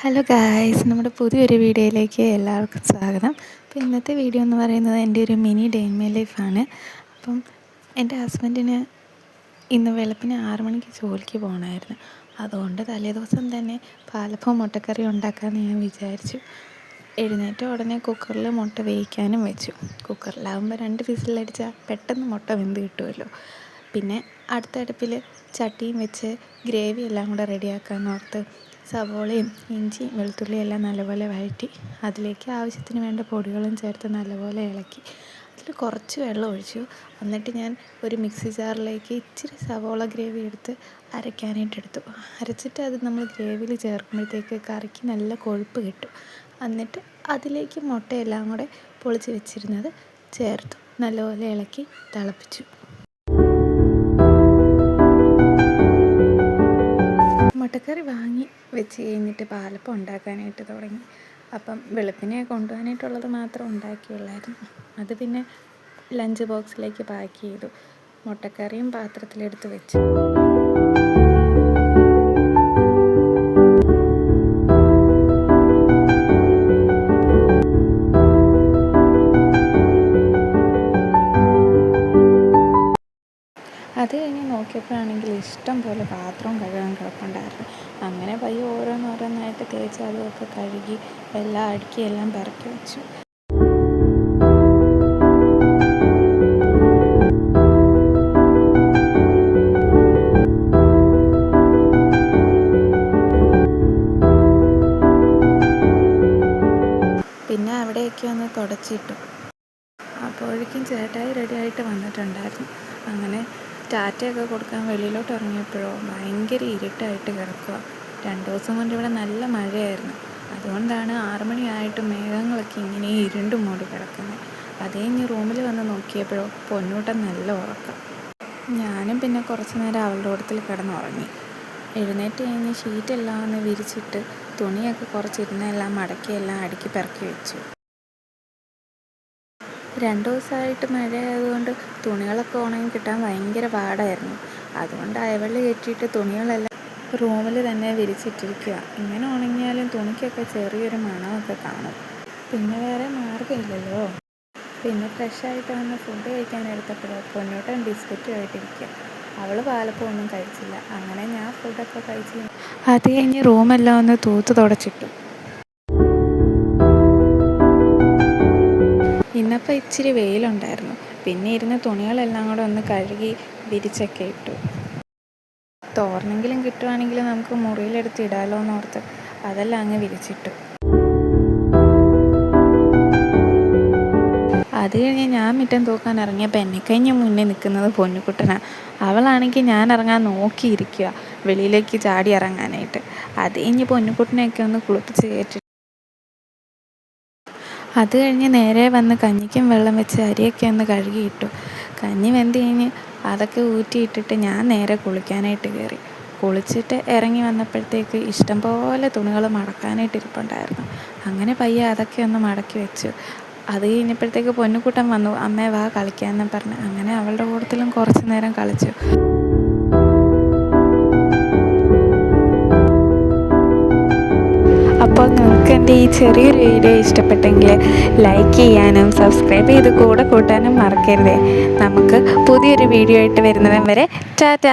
Hello guys നമ്മുടെ പുതിയൊരു വീഡിയോയിലേക്ക് എല്ലാവർക്കും സ്വാഗതം. അപ്പോൾ ഇന്നത്തെ വീഡിയോ എന്ന് പറയുന്നത് എന്റെ ഒരു മിനി ഡേ ഇൻ മൈ ലൈഫാണ്. അപ്പം എന്റെ ഹസ്ബൻഡിന് ഇന്ന് വെളുപ്പിന് ആറു മണിക്ക് ജോലിക്ക് പോകണമായിരുന്നു. അതുകൊണ്ട് തലേദിവസം തന്നെ പാലപ്പം മുട്ടക്കറി ഉണ്ടാക്കാമെന്ന് ഞാൻ വിചാരിച്ചു. എഴുന്നേറ്റ ഉടനെ കുക്കറിൽ മുട്ട വേവിക്കാനും വെച്ചു. കുക്കറിലാവുമ്പോൾ രണ്ട് വിസിലടിച്ചാൽ പെട്ടെന്ന് മുട്ട വെന്ത് കിട്ടുമല്ലോ. പിന്നെ അടുത്ത അടുപ്പിൽ ചട്ടിയും വെച്ച് ഗ്രേവി എല്ലാം കൂടെ റെഡിയാക്കാൻ ഓർത്ത് സവോളയും ഇഞ്ചിയും വെളുത്തുള്ളിയും എല്ലാം നല്ലപോലെ വഴറ്റി അതിലേക്ക് ആവശ്യത്തിന് വേണ്ട പൊടികളും ചേർത്ത് നല്ലപോലെ ഇളക്കി. അതിൽ കുറച്ച് വെള്ളം ഒഴിച്ചു. എന്നിട്ട് ഞാൻ ഒരു മിക്സി ജാറിലേക്ക് ഇച്ചിരി സവോള ഗ്രേവി എടുത്ത് അരയ്ക്കാനായിട്ട് എടുത്തു. അരച്ചിട്ട് അത് നമ്മൾ ഗ്രേവിയിൽ ചേർക്കുമ്പോഴത്തേക്ക് കറിക്ക് നല്ല കൊഴുപ്പ് കിട്ടും. എന്നിട്ട് അതിലേക്ക് മുട്ടയെല്ലാം കൂടെ പൊളിച്ച് വെച്ചിരുന്നത് ചേർത്തു. നല്ലപോലെ ഇളക്കി തിളപ്പിച്ചു. മുട്ടക്കറി വാങ്ങി വെച്ച് കഴിഞ്ഞിട്ട് പാലപ്പം ഉണ്ടാക്കാനായിട്ട് തുടങ്ങി. അപ്പം വെളുപ്പിനെ കൊണ്ടുപോകാനായിട്ടുള്ളത് മാത്രം ഉണ്ടാക്കിയുള്ളായിരുന്നു. അത് പിന്നെ ലഞ്ച് ബോക്സിലേക്ക് പാക്ക് ചെയ്തു. മുട്ടക്കറിയും പാത്രത്തിലെടുത്ത് വെച്ചു. നോക്കിയപ്പോഴാണെങ്കിൽ ഇഷ്ടം പോലെ പാത്രവും കഴുകാൻ കിടപ്പുണ്ടായിരുന്നു. അങ്ങനെ പയ്യെ ഓരോന്നോരോന്നായിട്ട് തേച്ച് അതുമൊക്കെ കഴുകി എല്ലാം അടുക്കി എല്ലാം പെറുക്കി വെച്ചു. പിന്നെ അവിടെയൊക്കെ ഒന്ന് തുടച്ചിട്ടു. അപ്പോഴേക്കും ചേട്ടായി റെഡിയായിട്ട് വന്നിട്ടുണ്ടായിരുന്നു. അങ്ങനെ ടാറ്റയൊക്കെ കൊടുക്കാൻ വെളിയിലോട്ട് ഇറങ്ങിയപ്പോഴോ ഭയങ്കര ഇരുട്ടായിട്ട് കിടക്കുക. രണ്ട് ദിവസം കൊണ്ട് ഇവിടെ നല്ല മഴയായിരുന്നു. അതുകൊണ്ടാണ് ആറ് മണിയായിട്ട് മേഘങ്ങളൊക്കെ ഇങ്ങനെ ഇരുണ്ട് മൂടി കിടക്കുന്നത്. അതേ ഇനി റൂമിൽ വന്ന് നോക്കിയപ്പോഴോ പൊന്നൂട്ടം നല്ല ഉറക്കം. ഞാനും പിന്നെ കുറച്ച് നേരം അവളുടെ ഓടത്തിൽ കിടന്നുറങ്ങി. എഴുന്നേറ്റ് കഴിഞ്ഞ് ഷീറ്റെല്ലാം ഒന്ന് വിരിച്ചിട്ട് തുണിയൊക്കെ കുറച്ചിരുന്നെല്ലാം മടക്കിയെല്ലാം അടുക്കി പെറുക്കി വെച്ചു. രണ്ട് ദിവസമായിട്ട് മഴയായതുകൊണ്ട് തുണികളൊക്കെ ഉണങ്ങി കിട്ടാൻ ഭയങ്കര പാടായിരുന്നു. അതുകൊണ്ട് അയവെള്ളി കെട്ടിയിട്ട് തുണികളെല്ലാം റൂമിൽ തന്നെ വിരിച്ചിട്ടിരിക്കുക ഇങ്ങനെ ഉണങ്ങിയാലും തുണിക്കൊക്കെ ചെറിയൊരു മണമൊക്കെ കാണും. പിന്നെ വേറെ മാർഗമില്ലല്ലോ. പിന്നെ ഫ്രഷായിട്ട് വന്ന് ഫുഡ് കഴിക്കാൻ എടുത്തപ്പോൾ പൊന്നോട്ടൻ ബിസ്ക്കറ്റുമായിട്ടിരിക്കുക അവൾ പാലപ്പം ഒന്നും കഴിച്ചില്ല. അങ്ങനെ ഞാൻ ഫുഡൊക്കെ കഴിച്ച് അത് കഴിഞ്ഞ് റൂമെല്ലാം ഒന്ന് തൂത്ത് തുടച്ചിട്ടു. ഇന്നപ്പോൾ ഇച്ചിരി വെയിലുണ്ടായിരുന്നു. പിന്നെ ഇരുന്ന് തുണികളെല്ലാം കൂടെ ഒന്ന് കഴുകി വിരിച്ചൊക്കെ ഇട്ടു. തോർന്നെങ്കിലും കിട്ടുവാണെങ്കിൽ നമുക്ക് മുറിയിലെടുത്ത് എന്ന് എന്നോർത്ത് അതെല്ലാം അങ്ങ് വിരിച്ചിട്ടു. അത് കഴിഞ്ഞ് ഞാൻ മുറ്റം തൂക്കാൻ ഇറങ്ങിയപ്പോൾ എന്നെ കഴിഞ്ഞ് മുന്നേ നിൽക്കുന്നത് പൊന്നുകുട്ടനാണ് അവളാണെങ്കിൽ ഞാൻ ഇറങ്ങാൻ നോക്കിയിരിക്കുക വെളിയിലേക്ക് ചാടി ഇറങ്ങാനായിട്ട്. അത് കഴിഞ്ഞ് പൊന്നുകുട്ടനെയൊക്കെ ഒന്ന് കുളിപ്പിച്ച് കയറ്റി അത് കഴിഞ്ഞ് നേരെ വന്ന് കഞ്ഞിക്കും വെള്ളം വെച്ച് അരിയൊക്കെ ഒന്ന് കഴുകിയിട്ടു. കഞ്ഞി വെന്ത് കഴിഞ്ഞ് അതൊക്കെ ഊറ്റിയിട്ടിട്ട് ഞാൻ നേരെ കുളിക്കാനായിട്ട് കയറി കുളിച്ചിട്ട് ഇറങ്ങി വന്നപ്പോഴത്തേക്ക് ഇഷ്ടംപോലെ തുണികൾ മടക്കാനായിട്ട് ഇരിപ്പുണ്ടായിരുന്നു. അങ്ങനെ പയ്യെ അതൊക്കെ ഒന്ന് മടക്കി വെച്ചു. അത് കഴിഞ്ഞപ്പോഴത്തേക്ക് പൊന്നുകൂട്ടം വന്നു അമ്മേ വാ കളിക്കാമെന്ന് പറഞ്ഞ്. അങ്ങനെ അവളുടെ കൂട്ടത്തിലും കുറച്ച് നേരം കളിച്ചു. എന്റെ ഈ ചെറിയൊരു വീഡിയോ ഇഷ്ടപ്പെട്ടെങ്കിൽ ലൈക്ക് ചെയ്യാനും സബ്സ്ക്രൈബ് ചെയ്ത് കൂടെ കൂട്ടാനും മറക്കരുതേ. നമുക്ക് പുതിയൊരു വീഡിയോ ആയിട്ട് വരുന്നതും വരെ ടാറ്റ.